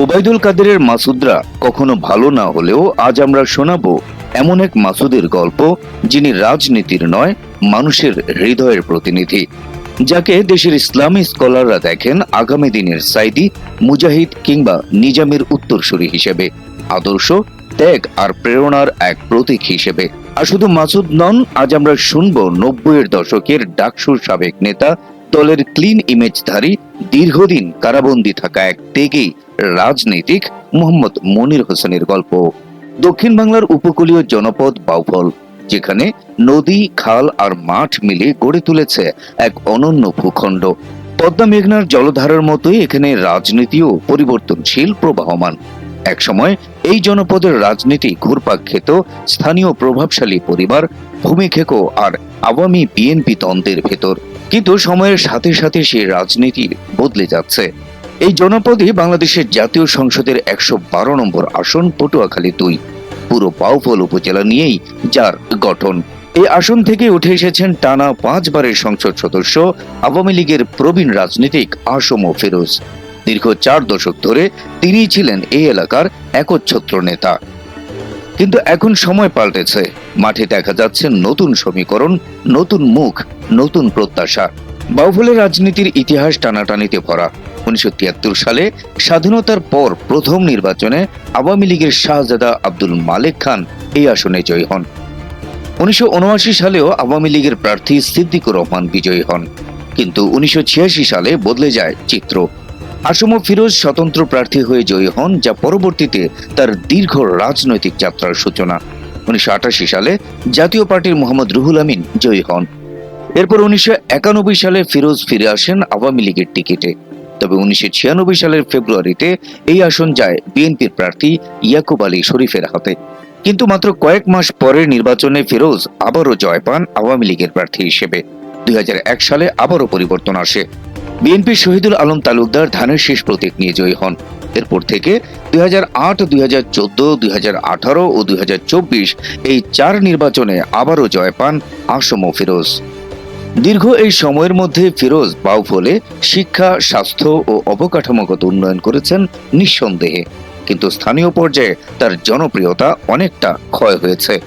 ওবায়দুল কাদেরের মাসুদরা কখনো ভালো না হলেও আজ আমরা শোনাবো এমন এক মাসুদের গল্প যিনি রাজনীতির নয়, মানুষের হৃদয়ের প্রতিনিধি, যাকে দেশের ইসলামী স্কলাররা দেখেন আগামী দিনের সাইদি, মুজাহিদ কিংবা নিজামের উত্তরসূরি হিসেবে, আদর্শ, ত্যাগ আর প্রেরণার এক প্রতীক হিসেবে। আর শুধু মাসুদ নন, আজ আমরা শুনব নব্বইয়ের দশকের ডাকসুর সাবেক নেতা, দলের ক্লিন ইমেজধারী দীর্ঘদিন কারাবন্দী থাকা এক ত্যাগী রাজনীতিক মোহাম্মদ মনির হোসেনের গল্প। দক্ষিণ বাংলার উপকূলীয় জনপদ বাউফল, যেখানে নদী, খাল আর মাঠ মিলে গড়ে তুলেছে এক অনন্য ভূখণ্ড। পদ্মা মেঘনার জলধারার মতোই এখানে রাজনীতিও পরিবর্তনশীল প্রবাহমান। একসময় এই জনপদের রাজনীতি ঘুরপাক খেত স্থানীয় প্রভাবশালী পরিবার ভূমিক্ষেকো আর আওয়ামী বিএনপি তন্ত্রের ভেতর। কিন্তু সময়ের সাথে সাথে সেই রাজনীতি বদলে যাচ্ছে। এই জনপদই বাংলাদেশের জাতীয় সংসদের একশো বারো নম্বর আসন, পটুয়াখালী দুই। পুরো পাউফল উপজেলা নিয়েই যার গঠন। এই আসন থেকে উঠে এসেছেন টানা পাঁচবারের সংসদ সদস্য, আওয়ামী লীগের প্রবীণ রাজনীতিক আসম ফিরোজ। দীর্ঘ চার দশক ধরে তিনিই ছিলেন এই এলাকার একচ্ছত্র নেতা। কিন্তু এখন সময় পাল্টেছে। মাঠে দেখা যাচ্ছে নতুন সমীকরণ, নতুন মুখ, নতুন প্রত্যাশা। বাউফলের রাজনীতির ইতিহাস টানাটানিতে ভরা। উনিশশো তিয়াত্তর সালে স্বাধীনতার পর প্রথম নির্বাচনে আওয়ামী লীগের শাহজাদা আব্দুল মালেক খান এই আসনে জয়ী হন। উনিশশো উনআশি সালেও আওয়ামী লীগের প্রার্থী সিদ্দিকুর রহমান বিজয়ী হন, কিন্তু উনিশশো ছিয়াশি সালে বদলে যায় চিত্র। আসম ফিরোজ স্বতন্ত্র প্রার্থী হয়ে জয়ী হন, যা পরবর্তীতে তার দীর্ঘ রাজনৈতিক যাত্রার সূচনা। উনিশশো আটাশি সালে জাতীয় পার্টির মোহাম্মদ রুহুল আমিন জয়ী হন। এরপর উনিশশো একানব্বই সালে ফিরোজ ফিরে আসেন আওয়ামী লীগের টিকিটে। তবে উনিশশো ছিয়ানব্বই সালের ফেব্রুয়ারিতে এই আসন যায় বিএনপির প্রার্থী ইয়াকুব আলী শরীফের হাতে। কিন্তু মাত্র কয়েক মাস পরের নির্বাচনে ফিরোজ আবারও জয় পান আওয়ামী লীগের প্রার্থী হিসেবে। দুই হাজার এক সালে আবারও পরিবর্তন আসে। বিএনপির শহীদুল আলম তালুকদার ধানের শেষ প্রতীক নিয়ে জয়ী হন। এরপর থেকে দুই হাজার আট, দুই হাজার চোদ্দ, দুই হাজার আঠারো ও দুই হাজার চব্বিশ এই চার নির্বাচনে আবারও জয় পান আসম ফিরোজ। দীর্ঘ এই সময়ের মধ্যে ফিরোজ বাউফলে শিক্ষা, স্বাস্থ্য ও অবকাঠামোগত উন্নয়ন করেছেন নিঃসন্দেহে। কিন্তু স্থানীয় পর্যায়ে তার জনপ্রিয়তা অনেকটা ক্ষয় হয়েছে।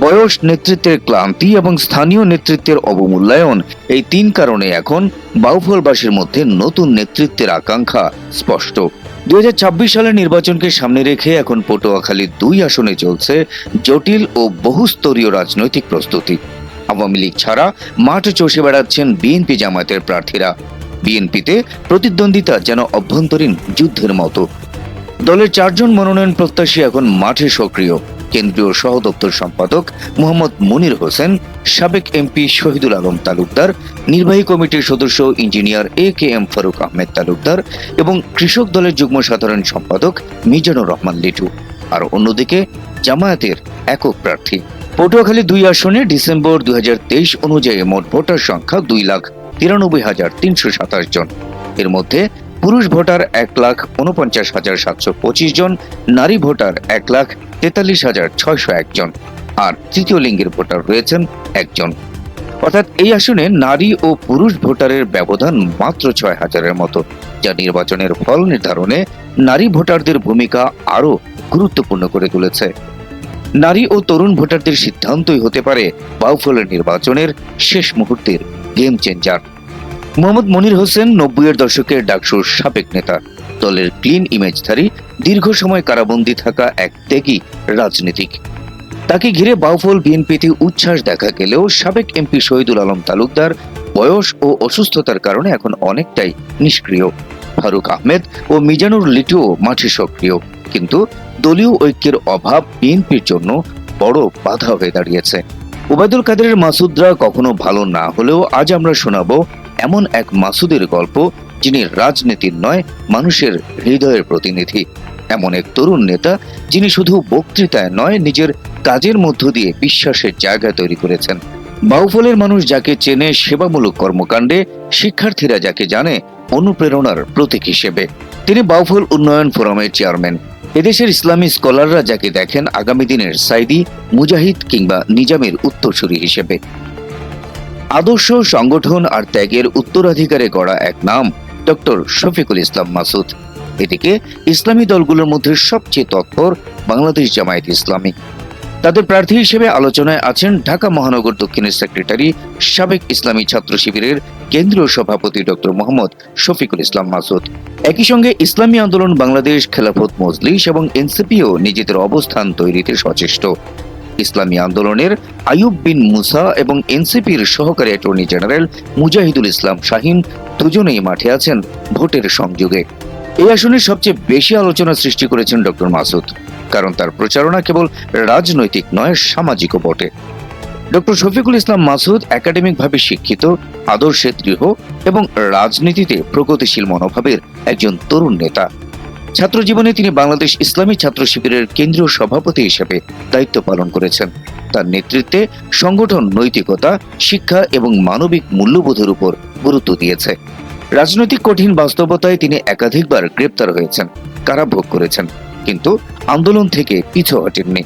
বয়স, নেতৃত্বের ক্লান্তি এবং স্থানীয় নেতৃত্বের অবমূল্যায়ন এই তিন কারণে এখন বাউফলবাসীর মধ্যে নতুন নেতৃত্বের আকাঙ্ক্ষা স্পষ্ট। দুই হাজার ছাব্বিশ সালের নির্বাচনকে সামনে রেখে এখন পটুয়াখালী দুই আসনে চলছে জটিল ও বহুস্তরীয় রাজনৈতিক প্রস্তুতি। আওয়ামী লীগ ছাড়া মাঠ চষে বেড়াচ্ছেন বিএনপি জামায়াতের প্রার্থীরা। বিএনপিতে প্রতিদ্বন্দ্বিতা যেন অভ্যন্তরীণ যুদ্ধের মতো। দলের চারজন মনোনয়ন প্রত্যাশী এখন মাঠে সক্রিয়। কেন্দ্রীয় সহ দপ্তর সম্পাদক মোহাম্মদ মনির হোসেন, সাবেক এমপি শহীদুল আলম তালুকদার, নির্বাহী কমিটির সদস্য engineer A K M Faruk Ahmed Talukdar এবং কৃষক দলের যুগ্ম সাধারণ সম্পাদক মিজানুর রহমান লিটু। আর অন্যদিকে জামায়াতের একক প্রার্থী। পটুয়াখালী দুই আসনে ডিসেম্বর দুই হাজার তেইশ অনুযায়ী মোট ভোটার সংখ্যা দুই লাখ তিরানব্বই হাজার তিনশো সাতাশ জন। এর মধ্যে পুরুষ ভোটার এক লাখ উনপঞ্চাশ হাজার সাতশো পঁচিশ জন, নারী ভোটার এক লাখ তেতাল্লিশ হাজার ছয়শো একজন আর তৃতীয় লিঙ্গের ভোটার রয়েছেন একজন। অর্থাৎ এই আসনে নারী ও পুরুষ ভোটারের ব্যবধান মাত্র ছয় হাজারের মতো, যা নির্বাচনের ফল নির্ধারণে নারী ভোটারদের ভূমিকা আরও গুরুত্বপূর্ণ করে তুলেছে। নারী ও তরুণ ভোটারদের সিদ্ধান্তই হতে পারে বাউফলের নির্বাচনের শেষ মুহূর্তের গেম চেঞ্জার মোহাম্মদ মনির হোসেন নব্বইয়ের দশকের ডাকসুর সাবেক নেতা। দলের ক্লিন ইমেজধারী দীর্ঘ সময় কারাবন্দী থাকা এক ত্যাগী রাজনীতিক। তাকে ঘিরে বাউফল বিএনপিতে উচ্ছ্বাস দেখা গেলেও সাবেক এমপি শহীদুল আলম তালুকদার বয়স ও অসুস্থতার কারণে এখন অনেকটাই নিষ্ক্রিয়। ফারুক আহমেদ ও মিজানুর লিটুও মাঠে সক্রিয়। কিন্তু দলীয় ঐক্যের অভাব বিএনপির জন্য বড় বাধা হয়ে দাঁড়িয়েছে। ওবায়দুল কাদেরের মাসুদরা কখনো ভালো না হলেও আজ আমরা শোনাবো এমন এক মাসুদের গল্প যিনি রাজনীতির নয়, মানুষের হৃদয়ের প্রতিনিধি। এমন এক তরুণ নেতা যিনি শুধু বক্তৃতায় নয়, নিজের কাজের মধ্য দিয়ে বিশ্বাসের জায়গা তৈরি করেছেন। বাউফলের মানুষ যাকে চেনে সেবামূলক কর্মকাণ্ডে, শিক্ষার্থীরা যাকে জানে অনুপ্রেরণার প্রতীক হিসেবে। তিনি বাউফল উন্নয়ন ফোরামের চেয়ারম্যান। এদেশের ইসলামী স্কলাররা যাকে দেখেন আগামী দিনের সাইদি, মুজাহিদ কিংবা নিজামের উত্তরসূরি হিসেবে। আদর্শ, সংগঠন আর ত্যাগের উত্তরাধিকারে গড়া এক নাম, ডক্টর শফিকুল ইসলাম মাসুদ। এদিকে ইসলামী দলগুলোর মধ্যে সবচেয়ে তৎপর বাংলাদেশ জামায়াত ইসলামী। তাদের প্রার্থী হিসেবে আলোচনায় আছেন ঢাকা মহানগর দক্ষিণের সেক্রেটারি সাবেক ইসলামী ছাত্র শিবিরের কেন্দ্রীয় সভাপতি ডক্টর মোহাম্মদ শফিকুল ইসলাম মাসুদ। একই সঙ্গে ইসলামী আন্দোলন বাংলাদেশ খেলাফত মজলিস এবং এনসিপিও নিজেদের অবস্থান তৈরিতে সচেষ্ট। ইসলামী আন্দোলনের আইয়ুব বিন মুসা এবং এনসিপির সহকারী অ্যাটর্নি জেনারেল মুজাহিদুল ইসলাম শাহিন দুজনেই মাঠে আছেন ভোটের সংযোগে। এই আসনে সবচেয়ে বেশি আলোচনা সৃষ্টি করেছেন ডক্টর মাসুদ, কারণ তার প্রচারণা কেবল রাজনৈতিক নয়, সামাজিকও বটে। ডক্টর শফিকুল ইসলাম মাসুদ একাডেমিকভাবে শিক্ষিত, আদর্শে দৃঢ় এবং রাজনীতিতে প্রগতিশীল মনোভাবের একজন তরুণ নেতা। ছাত্র জীবনে তিনি বাংলাদেশ ইসলামী ছাত্র শিবিরের কেন্দ্রীয় সভাপতি হিসেবে দায়িত্ব পালন করেছেন। তার নেতৃত্বে সংগঠন নৈতিকতা, শিক্ষা এবং মানবিক মূল্যবোধের উপর গুরুত্ব দিয়েছে। রাজনৈতিক কঠিন বাস্তবতায় তিনি একাধিকবার গ্রেপ্তার হয়েছেন, কারাভোগ করেছেন, কিন্তু আন্দোলন থেকে পিছু হটেননি।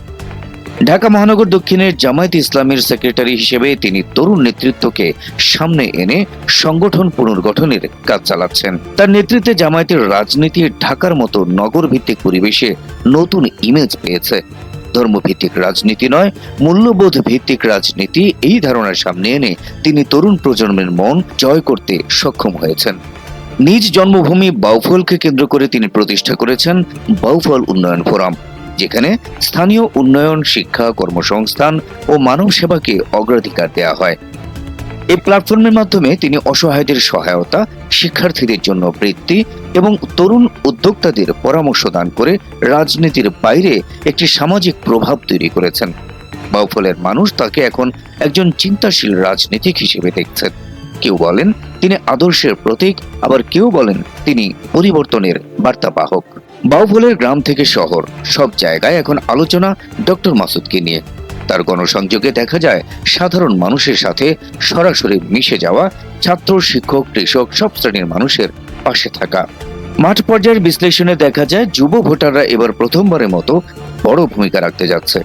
ঢাকা মহানগর দক্ষিণের জামায়াত ইসলামের সেক্রেটারি হিসেবে তিনি তরুণ নেতৃত্বকে সামনে এনে সংগঠন পুনর্গঠনের কাজ চালাচ্ছেন। তার নেতৃত্বে জামায়াতের রাজনীতি ঢাকার মতো নগর ভিত্তিক পরিবেশে নতুন ইমেজ পেয়েছে। ধর্মভিত্তিক রাজনীতি নয় মূল্যবোধ ভিত্তিক রাজনীতি, এই ধারণার সামনে এনে তিনি তরুণ প্রজন্মের মন জয় করতে সক্ষম হয়েছেন। নিজ জন্মভূমি বাউফলকে কেন্দ্র করে তিনি প্রতিষ্ঠা করেছেন বাউফল উন্নয়ন ফোরাম, যেখানে স্থানীয় উন্নয়ন, শিক্ষা, কর্মসংস্থান ও মানব সেবাকে অগ্রাধিকার দেওয়া হয়। এই প্ল্যাটফর্মের মাধ্যমে তিনি অসহায়দের সহায়তা শিক্ষার্থীদের জন্য বৃত্তি এবং তরুণ উদ্যোক্তাদের পরামর্শ দান করে রাজনীতির বাইরে একটি সামাজিক প্রভাব তৈরি করেছেন। বাউফলের মানুষ তাকে এখন একজন চিন্তাশীল রাজনীতিক হিসেবে দেখছেন। কেউ বলেন তিনি আদর্শের প্রতীক, আবার কেউ বলেন তিনি পরিবর্তনের বার্তাবাহক। বাউফলের গ্রাম থেকে শহর, সব জায়গায় এখন আলোচনা ডক্টর মাসুদকে নিয়ে। তার গণসংযোগে দেখা যায়, সাধারণ মানুষের সাথে সরাসরি মিশে যাওয়া ছাত্র, শিক্ষক, কৃষক, সব শ্রেণির মানুষের পাশে থাকা। মাঠ পর্যায়ের বিশ্লেষণে দেখা যায়, যুব ভোটাররা এবার প্রথমবারের মতো বড় ভূমিকা রাখতে যাচ্ছে।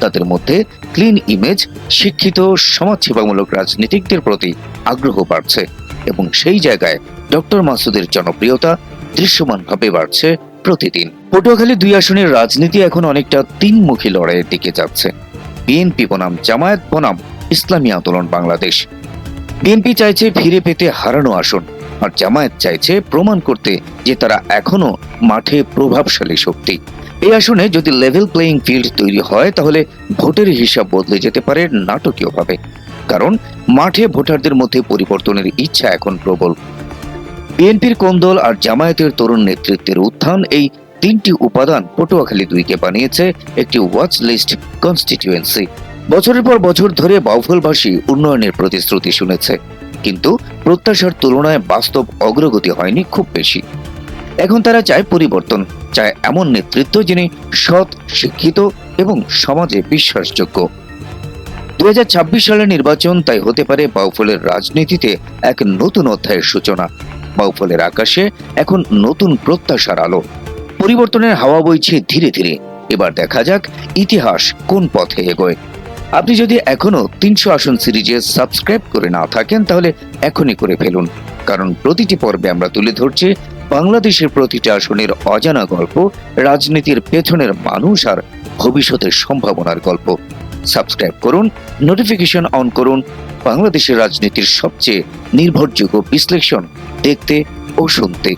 তাদের মধ্যে ক্লিন ইমেজ শিক্ষিত, সমাজসেবামূলক রাজনীতিকদের প্রতি আগ্রহ বাড়ছে এবং সেই জায়গায় ডক্টর মাসুদের জনপ্রিয়তা দৃশ্যমানভাবে বাড়ছে প্রতিদিন। পটুয়াখালী দুই আসনের রাজনীতি এখন অনেকটা তিনমুখী লড়াইয়ের দিকে যাচ্ছে। বিএনপি বনাম, জামায়াত বনাম, ইসলামী আন্দোলন বাংলাদেশ। বিএনপি চাইছে ফিরে পেতে হারানো আসন, আর জামায়াত চাইছে প্রমাণ করতে যে তারা এখনও মাঠে প্রভাবশালী শক্তি। এই আসনে যদি লেভেল প্লেইং ফিল্ড তৈরি হয়, তাহলে ভোটের হিসাব বদলে যেতে পারে নাটকীয়ভাবে, কারণ মাঠে ভোটারদের মধ্যে পরিবর্তনের ইচ্ছা এখন প্রবল। বিএনপির কোন্দল আর জামায়াতের তরুণ নেতৃত্বের উত্থান এই তিনটি উপাদান পটুয়াখালী দুইকে বানিয়েছে একটি ওয়াচ লিস্ট কনস্টিটিউয়েন্সি বছরের পর বছর ধরে বাউফলবাসী উন্নয়নের প্রতিশ্রুতি শুনেছে, কিন্তু প্রত্যাশার তুলনায় বাস্তব অগ্রগতি হয়নি খুব বেশি। এখন তারা চায় পরিবর্তন, চায় এমন নেতৃত্ব যিনি সৎ, শিক্ষিত এবং সমাজে বিশ্বাসযোগ্য। দু হাজার ছাব্বিশ সালের নির্বাচন তাই হতে পারে বাউফলের রাজনীতিতে এক নতুন অধ্যায়ের সূচনা। বাউফলের আকাশে এখন নতুন প্রত্যাশার আলো। পরিবর্তনের হাওয়া বইছে ধীরে ধীরে। এবার দেখা যাক ইতিহাস কোন পথে এগোয়। আপনি যদি এখনও তিনশো আসন সিরিজে সাবস্ক্রাইব করে না থাকেন, তাহলে এখনই করে ফেলুন। কারণ প্রতিটি পর্বে আমরা তুলে ধরছি বাংলাদেশের প্রতিটি আসনের অজানা গল্প, রাজনীতির পেছনের মানুষ আর ভবিষ্যতের সম্ভাবনার গল্প। সাবস্ক্রাইব করুন, নোটিফিকেশন অন করুন, বাংলাদেশের রাজনীতির সবচেয়ে নির্ভরযোগ্য বিশ্লেষণ দেখতে ও শুনতে।